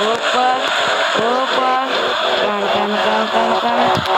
Hoppa. Hoppa. Kan kan kan kan kan.